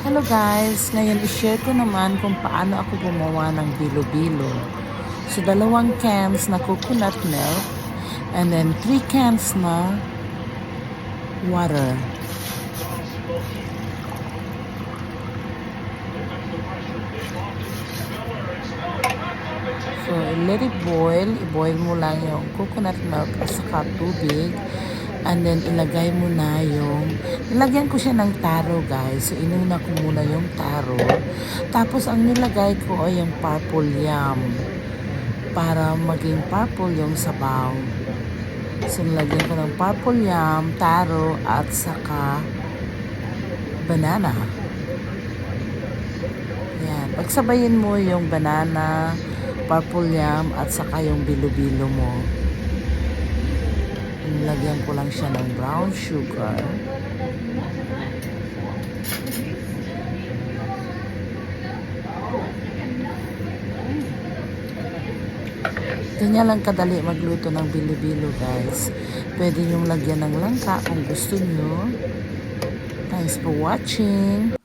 Hello guys, ngayon i-share ko naman kung paano ako gumawa ng bilo-bilo. So dalawang cans na coconut milk and then three cans na water. So let it boil, i-boil mo lang yung coconut milk at saka tubig and then ilagay mo na yung nilagyan ko siya ng taro guys. So inuna ko muna yung taro. Tapos ang nilagay ko ay yung purple yam. Para maging purple yung sabaw. So nilagyan ko ng purple yam taro at saka banana. Yan. Pagsabayin mo yung banana purple yam at saka yung bilo-bilo mo Nilagyan ko lang siya ng brown sugar. Ganyan lang kadali magluto ng bilo-bilo guys. Pwede nyong lagyan ng langka kung gusto nyo. Thanks for watching.